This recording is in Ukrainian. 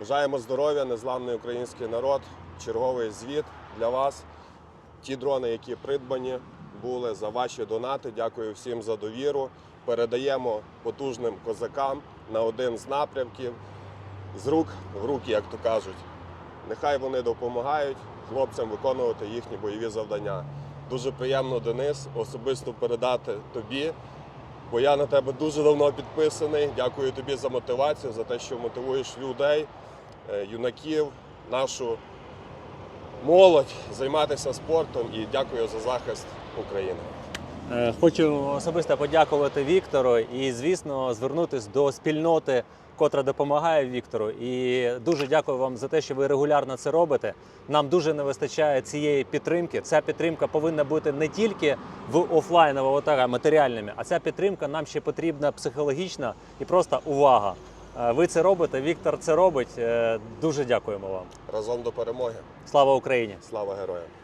Бажаємо здоров'я, незламний український народ. Черговий звіт для вас. Ті дрони, які придбані, були за ваші донати. Дякую всім за довіру. Передаємо потужним козакам на один з напрямків з рук в руки, як то кажуть. Нехай вони допомагають хлопцям виконувати їхні бойові завдання. Дуже приємно, Денис, особисто передати тобі, бо я на тебе дуже давно підписаний. Дякую тобі за мотивацію, за те, що мотивуєш людей, е, юнаків, нашу молодь займатися спортом і дякую за захист України. Е, Хочу особисто подякувати Віктору і, звісно, звернутися до спільноти, котра допомагає Віктору. І дуже дякую вам за те, що ви регулярно це робите. Нам дуже не вистачає цієї підтримки. Ця підтримка повинна бути не тільки в офлайново отара матеріальними, а ця підтримка нам ще потрібна психологічна і просто увага. Е, Ви це робите, Віктор це робить. Е, Дуже дякуємо вам. Разом до перемоги. Слава Україні! Слава героям!